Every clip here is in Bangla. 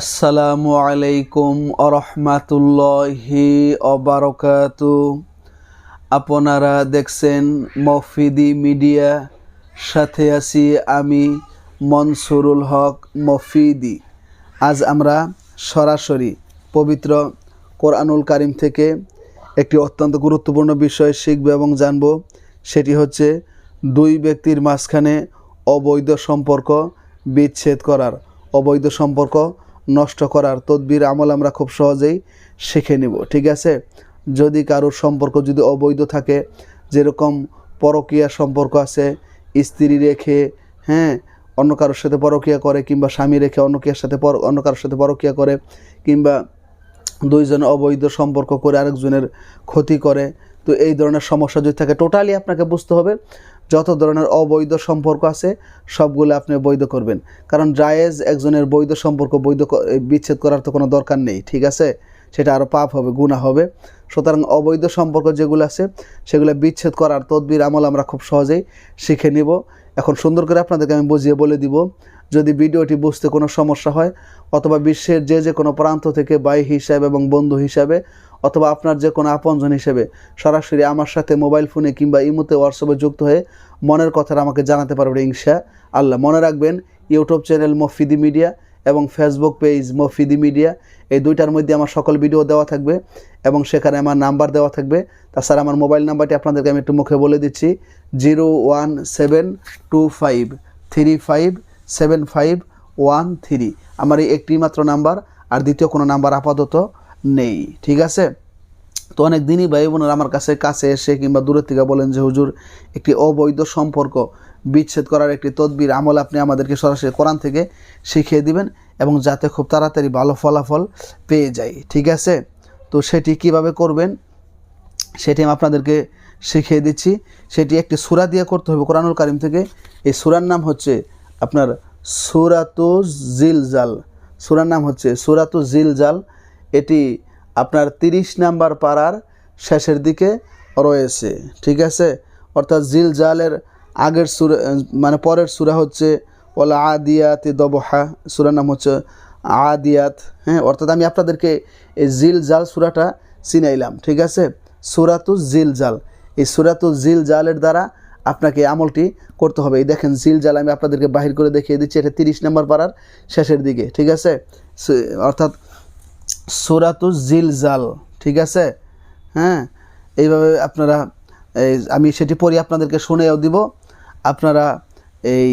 আসসালামু আলাইকুম আরহামাতুল্লাহি অবারকাতু আপনারা দেখছেন মফিদি মিডিয়া, সাথে আছি আমি মনসুরুল হক মফিদি। আজ আমরা সরাসরি পবিত্র কোরআনুল কারিম থেকে একটি অত্যন্ত গুরুত্বপূর্ণ বিষয় শিখব এবং জানব, সেটি হচ্ছে দুই ব্যক্তির মাঝখানে অবৈধ সম্পর্ক বিচ্ছেদ করার। অবৈধ সম্পর্ক নষ্ট করার তদবির আমল আমরা খুব সহজেই শিখে নিব, ঠিক আছে? যদি কারোর সম্পর্ক যদি অবৈধ থাকে, যেরকম পরকীয়া সম্পর্ক আছে, স্ত্রী রেখে হ্যাঁ অন্য কারোর সাথে পরকীয়া করে কিংবা স্বামী রেখে অন্য কেয়ার সাথে পর, অন্য কারোর সাথে পরকীয়া করে কিংবা দুইজন অবৈধ সম্পর্ক করে আরেকজনের ক্ষতি করে, তো এই ধরনের সমস্যা যদি থাকে টোটালি আপনাকে বুঝতে হবে। যত ধরনের অবৈধ সম্পর্ক আছে, সবগুলো আপনি বৈধ করবেন। কারণ জায়েজ একজনের বৈধ সম্পর্ক, বৈধ বিচ্ছেদ করার তো কোনো দরকার নেই, ঠিক আছে? সেটা আরও পাপ হবে গুণা হবে। সুতরাং অবৈধ সম্পর্ক যেগুলো আছে, সেগুলো বিচ্ছেদ করার তদবির আমল আমরা খুব সহজেই শিখে নিব। এখন সুন্দর করে আপনাদেরকে আমি বুঝিয়ে বলে দিব যদি ভিডিওটি বুঝতে কোনো সমস্যা হয়, অথবা বিশ্বের যে যে কোনো প্রান্ত থেকে বাই হিসাবে এবং বন্ধু হিসাবে, অথবা আপনার যে কোনো আপনজন হিসেবে সরাসরি আমার সাথে মোবাইল ফোনে কিংবা ইমোতে হোয়াটসঅ্যাপে যুক্ত হয়ে মনের কথাটা আমাকে জানাতে পারবেন ইনশা আল্লাহ। মনে রাখবেন ইউটিউব চ্যানেল মফিদি মিডিয়া এবং ফেসবুক পেজ মফিদি মিডিয়া এই দুইটার মধ্যে আমার সকল ভিডিও দেওয়া থাকবে এবং সেখানে আমার নাম্বার দেওয়া থাকবে। তাছাড়া আমার মোবাইল নাম্বারটি আপনাদেরকে আমি একটু মুখে বলে দিচ্ছি zero one seven two five three five seven five one three আমার এই একটি মাত্র নাম্বার, আর দ্বিতীয় কোনো নাম্বার আপাতত নেই, ঠিক আছে? তো অনেক দিনই ভাই বোনেরা আমার কাছে কাছে এসে কিংবা দূরের থেকে বলেন যে, হুজুর, একটি অবৈধ সম্পর্ক বিচ্ছেদ করার একটি তদবির, আমল আপনি আমাদেরকে সরাসরি কোরআন থেকে শিখিয়ে দিবেন এবং যাতে খুব তাড়াতাড়ি ভালো ফলাফল পেয়ে যাই। ঠিক আছে? তো সেটি কীভাবে করবেন? সেটি আমি আপনাদেরকে শিখিয়ে দিচ্ছি। সেটি একটি সুরা দিয়ে করতে হবে কোরআনুল কারিম থেকে। এই সুরার নাম হচ্ছে আপনার সুরাতু জিলজাল। সুরার নাম হচ্ছে সুরাতু জিলজাল। এটি আপনার তিরিশ নাম্বার পাড়ার শেষের দিকে রয়েছে। ঠিক আছে? অর্থাৎ জিলজালের আগের সুরা মানে পরের সুরা হচ্ছে ওলা আদিয়াত দবহা। সুরার নাম হচ্ছে আদিয়াত। হ্যাঁ অর্থাৎ আমি আপনাদেরকে এই জিল জাল সুরাটা চিনাইলাম। ঠিক আছে? সুরাতু জিল জাল এই সুরাতু জিল জালের দ্বারা আপনাকে আমলটি করতে হবে। এই দেখেন জিল জাল আমি আপনাদেরকে বাহির করে দেখিয়ে দিচ্ছি, এটা তিরিশ নম্বর পাড়ার শেষের দিকে, ঠিক আছে? অর্থাৎ সুরাতু জিল জাল, ঠিক আছে? হ্যাঁ? এইভাবে আপনারা আমি সেটি পড়ি আপনাদেরকে শুনেও দিব। আপনারা এই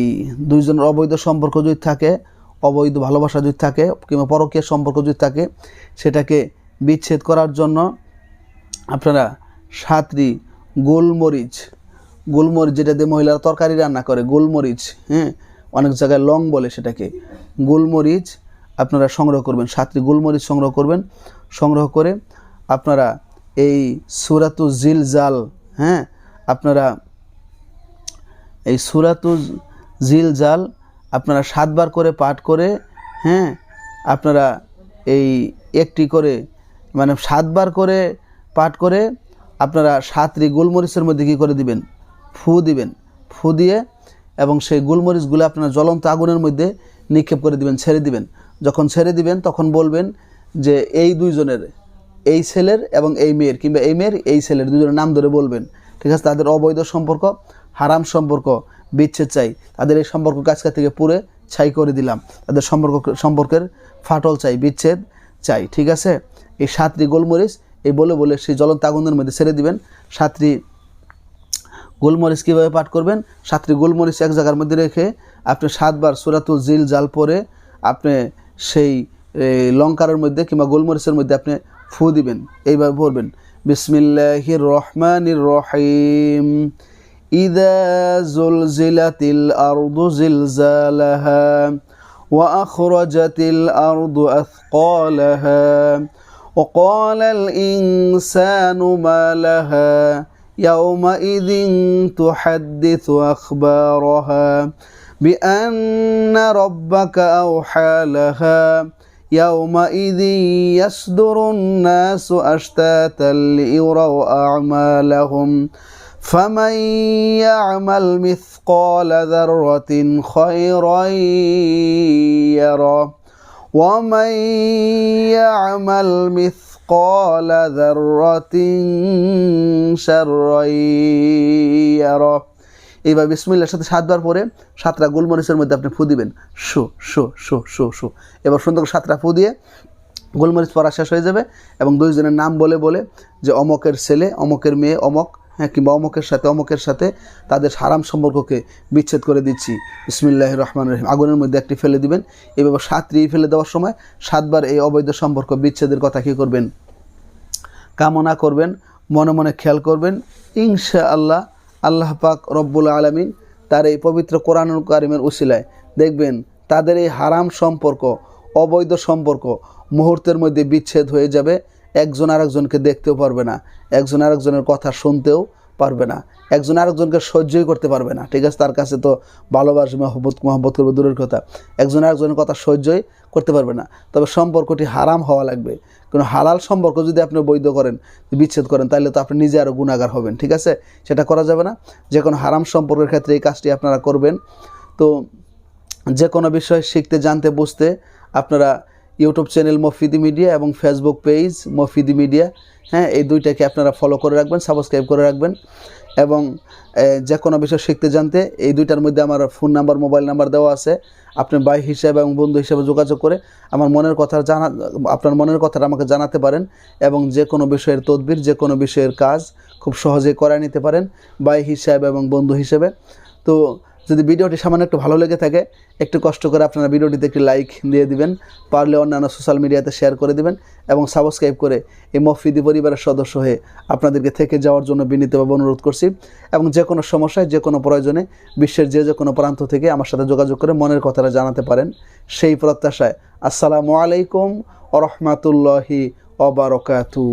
দুইজনের অবৈধ সম্পর্ক যদি থাকে, অবৈধ ভালোবাসা যদি থাকে, কিংবা পরকীয় সম্পর্ক যদি থাকে, সেটাকে বিচ্ছেদ করার জন্য আপনারা সাতটি গোলমরিচ গোলমরিচ যেটা দিয়ে মহিলারা তরকারি রান্না করে, গোলমরিচ হ্যাঁ? অনেক জায়গায় লং বলে সেটাকে। গোলমরিচ আপনারা সংগ্রহ করবেন, সাতটি গোলমরিচ সংগ্রহ করবেন। সংগ্রহ করে আপনারা এই সুরাতু জিল জাল হ্যাঁ? আপনারা এই সুরাতু জিল জাল আপনারা সাতবার করে পাঠ করে হ্যাঁ? আপনারা এই একটি করে মানে সাতবার করে পাঠ করে আপনারা সাতটি গোলমরিচের মধ্যে কী করে দিবেন? ফু দিবেন। ফু দিয়ে এবং সেই গোলমরিচগুলো আপনার জ্বলন্ত আগুনের মধ্যে নিক্ষেপ করে দিবেন, ছেড়ে দিবেন। যখন ছেড়ে দিবেন, তখন বলবেন যে এই দুইজনের, এই ছেলের এবং এই মেয়ের, কিংবা এই মেয়ের, এই ছেলের দুজনের নাম ধরে বলবেন। ঠিক আছে, তাদের অবৈধ সম্পর্ক, হারাম সম্পর্ক, বিচ্ছেদ চাই। তাদের এই সম্পর্ক কাছকা থেকে পুরে ছাই করে দিলাম। তাদের সম্পর্ক, সম্পর্কের ফাটল চাই, বিচ্ছেদ চাই। ঠিক আছে? এই সাতটি গোলমরিচ এই বলে বলে সেই জ্বলন্ত আগুনের মধ্যে ছেড়ে দিবেন। সাতটি গোলমরিচ কীভাবে পাঠ করবেন সাতটি গোলমরিচ এক জায়গার মধ্যে রেখে আপনি সাতবার সুরাতুল জিল জাল পরে আপনি সেই এ, লঙ্কারের মধ্যে কিংবা গোলমরিচের মধ্যে আপনি ফু দিবেন এইভাবে পড়বেন বিসমিল্লাহির রহমানির রহিম ইদা জুলজিলাতিল আরদু জিলজালাহা وأخرجت الأرض أثقالها وقال الإنسان ما لها يومئذ تحدث أخبارها بأن ربك أوحى لها. يومئذ يصدر الناس أشتاتا ليروا أعمالهم. فمن يعمل مثقال ذرة خيرا يره. ومن يعمل مثقال ذرة এইভাবে বিসমিল্লার সাথে সাতবার পরে সাতটা গোলমরিচের মধ্যে আপনি ফু দিবেন। শো শো শো শো শো। এবার সুন্দর সাতটা ফু দিয়ে গোলমরিচ পড়া শেষ হয়ে যাবে এবং দুইজনের নাম বলে বলে যে অমকের ছেলে, অমকের মেয়ে, অমক হ্যাঁ কিংবা অমকের সাথে অমকের সাথে তাদের সারাম সম্পর্ককে বিচ্ছেদ করে দিচ্ছি। ইসমিল্লাহ রহমান রহিম। আগুনের মধ্যে একটি ফেলে দিবেন। এভাবে সাতটি ফেলে দেওয়ার সময় সাতবার এই অবৈধ সম্পর্ক বিচ্ছেদের কথা কী করবেন? কামনা করবেন। মনে মনে খেয়াল করবেন ইনশা আল্লাহ আল্লাহ পাক রব্বুল আলমিন তার এই পবিত্র কোরআনুল কারিমের উশিলায় দেখবেন তাদের এই হারাম সম্পর্ক, অবৈধ সম্পর্ক মুহূর্তের মধ্যে বিচ্ছেদ হয়ে যাবে, একজন আরেকজনকে দেখতেও পারবে না। একজন আরেকজনের কথা শুনতেও পারবে না। একজন আরেকজনকে সহ্যই করতে পারবে না। ঠিক আছে, তার কাছে তো ভালোবাসবে মহব্বত মহব্বত করবে দূরের কথা। একজন আরেকজনের কথা সহ্যই করতে পারবে না। তবে সম্পর্কটি হারাম হওয়া লাগবে। কোনো হালাল সম্পর্ক যদি আপনি বৈধ করেন, বিচ্ছেদ করেন, তাহলে তো আপনি নিজে আরও গুণাগার হবেন। ঠিক আছে? সেটা করা যাবে না। যে কোনো হারাম সম্পর্কের ক্ষেত্রে এই কাজটি আপনারা করবেন। তো যে কোনো বিষয় শিখতে, জানতে, বুঝতে আপনারা ইউটিউব চ্যানেল মফিদি মিডিয়া এবং ফেসবুক পেজ মফিদি মিডিয়া হ্যাঁ এই দুইটাকে আপনারা ফলো করে রাখবেন সাবস্ক্রাইব করে রাখবেন এবং যে কোনো বিষয় শিখতে জানতে এই দুইটার মধ্যে আমার ফোন নাম্বার মোবাইল নাম্বার দেওয়া আছে। আপনি ভাই হিসেবে এবং বন্ধু হিসাবে যোগাযোগ করে আমার মনের কথা জানা, আপনার মনের কথাটা আমাকে জানাতে পারেন এবং যে কোনো বিষয়ের তদবির, যে কোনো বিষয়ের কাজ খুব সহজে করে নিতে পারেন ভাই হিসাবে এবং বন্ধু হিসেবে। তো যদি ভিডিওটি সামান্য একটু ভালো লেগে থাকে, একটু কষ্ট করে আপনারা ভিডিওটিতে একটি লাইক দিয়ে দিবেন, পারলে অন্যান্য সোশ্যাল মিডিয়াতে শেয়ার করে দিবেন এবং সাবস্ক্রাইব করে এই মফিদি পরিবারের সদস্য হয়ে আপনাদেরকে থেকে যাওয়ার জন্য বিনীতভাবে অনুরোধ করছি এবং যে কোনো সমস্যায়, যে কোনো প্রয়োজনে বিশ্বের যে যে কোনো প্রান্ত থেকে আমার সাথে যোগাযোগ করে মনের কথাটা জানাতে পারেন। সেই প্রত্যাশায় আসসালামু আলাইকুম ও রহমতুল্লাহি অবরকাতু